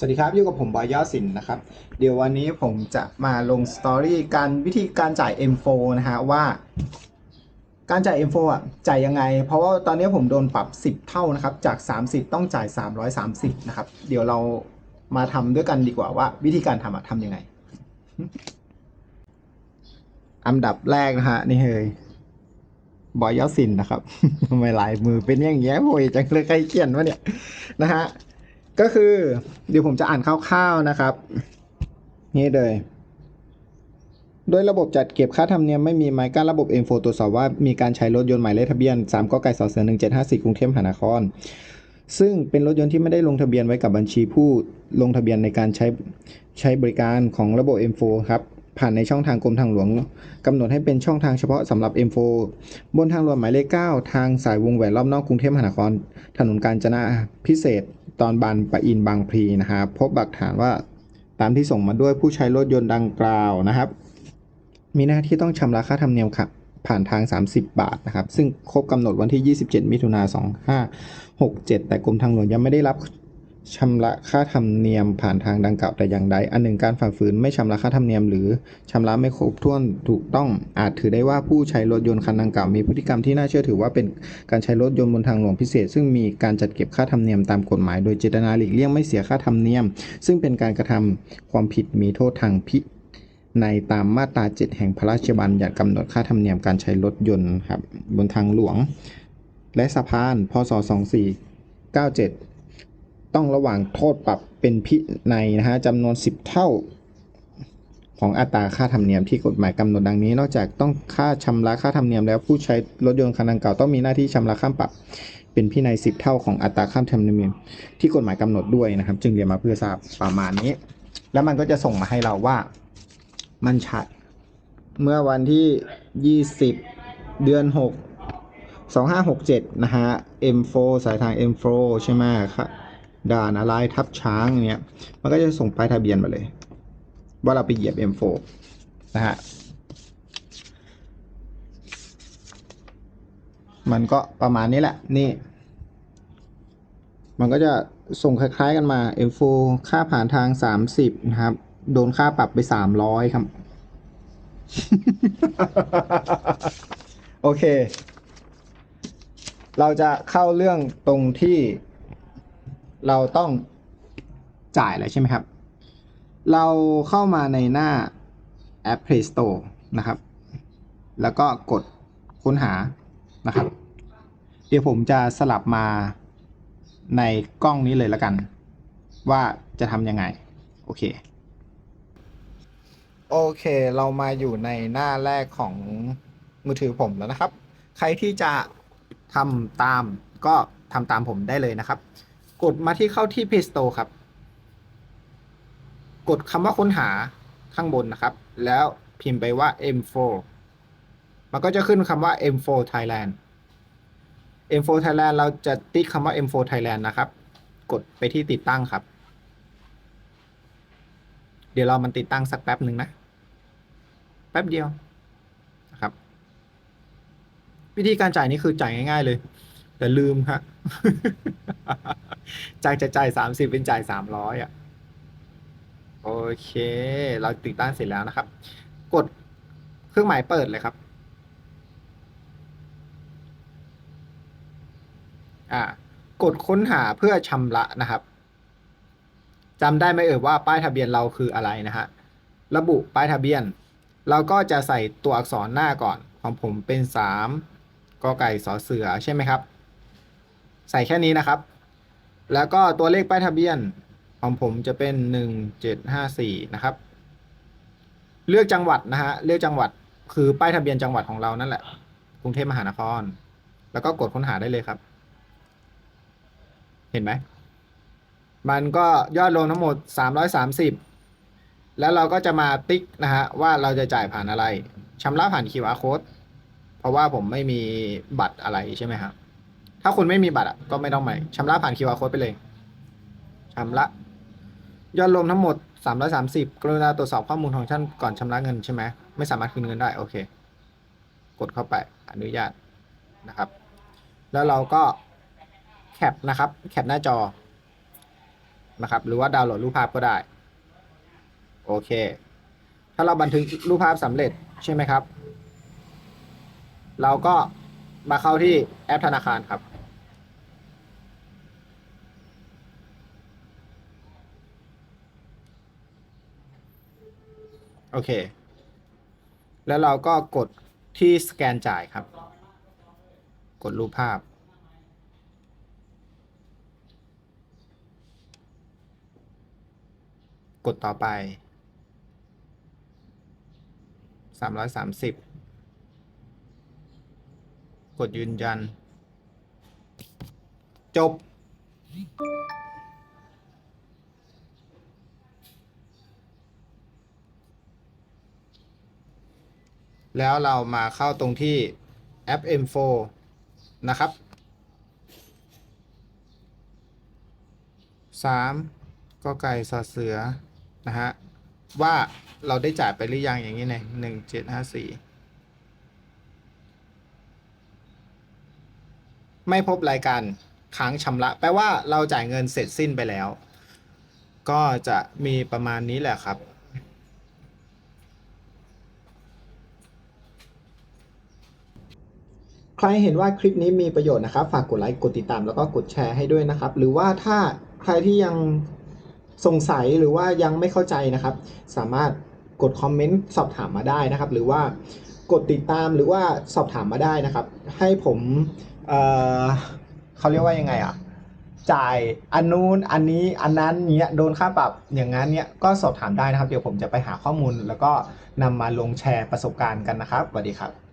สวัสดีครับ อยู่กับผมบอยยอดสินนะครับ เดี๋ยววันนี้ผมจะมาลงสตอรี่การวิธีการจ่าย M4 นะฮะว่า การจ่าย M4 อะจ่ายยังไง เพราะว่าตอนนี้ผมโดนปรับ 10 เท่านะครับ จาก 30 ต้องจ่าย 330 นะครับ เดี๋ยวเรามาทำด้วยกันดีกว่าว่า วิธีการทำอะทำยังไง อันดับแรกนะฮะนี่เฮ้ยบอยยอดสินนะครับทำไมลายมือเป็นอย่างเงี้ยโวยจังเลยใครเขียนวะเนี่ยนะฮะ ก็คือ เดี๋ยวผมจะอ่านคร่าวๆนะครับ นี่เลยโดยระบบจัดเก็บค่าธรรมเนียมไม่มีไม้กั้นระบบ M4 ตรวจสอบว่ามีการใช้รถยนต์หมายเลขทะเบียน3กไก่สเส1754กรุงเทพมหานคร ซึ่งเป็นรถยนต์ที่ไม่ได้ลงทะเบียนไว้กับบัญชีผู้ลงทะเบียนในการใช้ใช้บริการของระบบ M4 ครับผ่านในช่องทางกรมทางหลวงกำหนดให้เป็นช่องทางเฉพาะสำหรับ M4 บนทางหลวงหมายเลข 9 ทางสายวงแหวนรอบนอกกรุงเทพมหานคร ถนนกาญจนาพิเศษ ตอนบันปะอินบางพลีนะครับพบหลักฐานว่าตามที่ส่งมาด้วยผู้ใช้รถยนต์ดังกล่าวนะครับ มีหน้าที่ต้องชำระค่าธรรมเนียมค่ะผ่านทาง 30 บาทนะครับ ซึ่งครบกำหนดวันที่ 27 มิถุนา2567 แต่กรมทางหลวงยังไม่ได้รับ ชำระค่าธรรมเนียมผ่านทางดังกล่าวแต่อย่างใด อันหนึ่งการฝ่าฝืนไม่ชำระค่าธรรมเนียม หรือชำระไม่ครบถ้วนถูกต้องอาจถือได้ว่าผู้ใช้รถยนต์คันดังกล่าวมีพฤติกรรมที่น่าเชื่อถือว่าเป็นการใช้รถยนต์บนทางหลวงพิเศษ ซึ่งมีการจัดเก็บค่าธรรมเนียมตามกฎหมายโดยเจตนาหลีกเลี่ยงไม่เสียค่าธรรมเนียม ซึ่งเป็นการกระทำความผิดมีโทษทางพิในตามมาตรา 7 แห่งพระราชบัญญัติกำหนดค่าธรรมเนียมการใช้รถยนต์ครับบนทางหลวง และสะพานพศ 2497 ต้องระหว่างโทษปรับเป็นพินัยนะฮะจำนวน 10 เท่า ของอัตราค่าธรรมเนียมที่กฎหมายกำหนดดังนี้ นอกจากต้องค่าชำระค่าธรรมเนียมแล้วผู้ใช้รถยนต์คันดังกล่าวต้องมีหน้าที่ชำระค่าปรับเป็นพินัย 10 เท่าของอัตราค่าธรรมเนียมที่กฎหมายกำหนดด้วยนะครับ จึงเรียนมาเพื่อทราบประมาณนี้ แล้วมันก็จะส่งมาให้เราว่ามันใช่เมื่อวันที่ 20 เดือน 6 2567 นะฮะ M4 สายทาง M4 ใช่ไหมครับ ด่านอะไรทับช้างเนี้ยมันก็จะส่งป้ายทะเบียนมาเลย ว่าเราไปเหยียบ M4 นะฮะมันก็ประมาณนี้แหละ นี่ มันก็จะส่งคล้ายๆกันมา M4 ค่าผ่านทาง 30 นะครับ โดนค่าปรับไป 300 ครับ โอเค เราจะเข้าเรื่องตรงที่ เราต้องจ่ายแล้วใช่ไหมครับ เราเข้ามาในหน้าแอป Play Store นะครับ แล้วก็กดค้นหานะครับ เดี๋ยวผมจะสลับมาในกล้องนี้เลยล้วกัน ว่าจะทำยังไง โอเค โอเค เรามาอยู่ในหน้าแรกของมือถือผมแล้วนะครับ ใครที่จะทำตามก็ทำตามผมได้เลยนะครับ กดมาที่เข้าที่ Play Store ครับ กดคำว่าค้นหาข้างบนนะครับ แล้วพิมพ์ไปว่า M4 มันก็จะขึ้นคำว่า M4 Thailand M4 Thailand เราจะติ๊กคำว่า M4 Thailand นะครับ กดไปที่ติดตั้งครับ เดี๋ยวเรามันติดตั้งสักแป๊บหนึ่งนะ แป๊บเดียวนะครับ วิธีการจ่ายนี่คือจ่ายง่าย ๆ เลย แต่ลืมครับ จากจะจ่ายสามสิบเป็นจ่ายสามร้อยอะ โอเค เราติดตั้งเสร็จแล้วนะครับ กดเครื่องหมายเปิดเลยครับ อ่ากดค้นหาเพื่อชำระนะครับจำได้ไหมเอ่ยว่าป้ายทะเบียนเราคืออะไรนะฮะ ระบุป้ายทะเบียน เราก็จะใส่ตัวอักษรหน้าก่อน ของผมเป็นสามกไก่สอเสือใช่ไหมครับ ใส่แค่นี้นะครับ แล้วก็ตัวเลขป้ายทะเบียนของผมจะเป็นหนึ่งเจ็ดห้าสี่นะครับ เลือกจังหวัดนะฮะ เลือกจังหวัดคือป้ายทะเบียนจังหวัดของเรานั่นแหละ กรุงเทพมหานคร แล้วก็กดค้นหาได้เลยครับ เห็นไหม มันก็ยอดรวมทั้งหมด 330 แล้วเราก็จะมาติ๊กนะฮะ ว่าเราจะจ่ายผ่านอะไรชำระผ่าน QR code เพราะว่าผมไม่มีบัตรอะไรใช่ไหมครับ ถ้าคุณไม่มีบัตรอะก็ไม่ต้องไปชำระผ่าน QR code ไปเลยชำระ ยอดรวมทั้งหมด 330 กรุณาตรวจสอบข้อมูลของท่านก่อนชำระเงินใช่ไหมไม่สามารถคืนเงินได้โอเค กดเข้าไปอนุญาตนะครับ แล้วเราก็แคปนะครับแคปหน้าจอนะครับ หรือว่าดาวน์โหลดรูปภาพก็ได้ โอเค ถ้าเราบันทึกรูปภาพสำเร็จใช่ไหมครับ เราก็มาเข้าที่แอปธนาคารครับ โอเค แล้วเราก็กดที่สแกนจ่ายครับ กดรูปภาพ กดต่อไปสามร้อยสามสิบกดยืนยัน จบ แล้วเรามาเข้าตรงที่แอป M4 นะครับ 3 ก็ไก่สอเสือ นะฮะ ว่าเราได้จ่ายไปหรือยังอย่างนี้เนี่ยหนึ่งเจ็ดห้าสี่ไม่พบรายการค้างชำระ แปลว่าเราจ่ายเงินเสร็จสิ้นไปแล้ว ก็จะมีประมาณนี้แหละครับ ใครเห็นว่าคลิปนี้มีประโยชน์นะครับ ฝากกดไลค์ กดติดตาม แล้วก็กดแชร์ให้ด้วยนะครับ หรือว่าถ้าใครที่ยังสงสัยหรือว่ายังไม่เข้าใจนะครับ สามารถกดคอมเมนต์สอบถามมาได้นะครับ หรือว่ากดติดตามหรือว่าสอบถามมาได้นะครับ ให้ผมเเขาเรียกว่ายังไงอะจ่ายอันนู้นอันนี้อันนั้นเนี้ยโดนค่าปรับอย่างนั้นเนี้ยก็สอบถามได้นะครับ เดี๋ยวผมจะไปหาข้อมูล แล้วก็นำมาลงแชร์ประสบการณ์กันนะครับสวัสดีครับ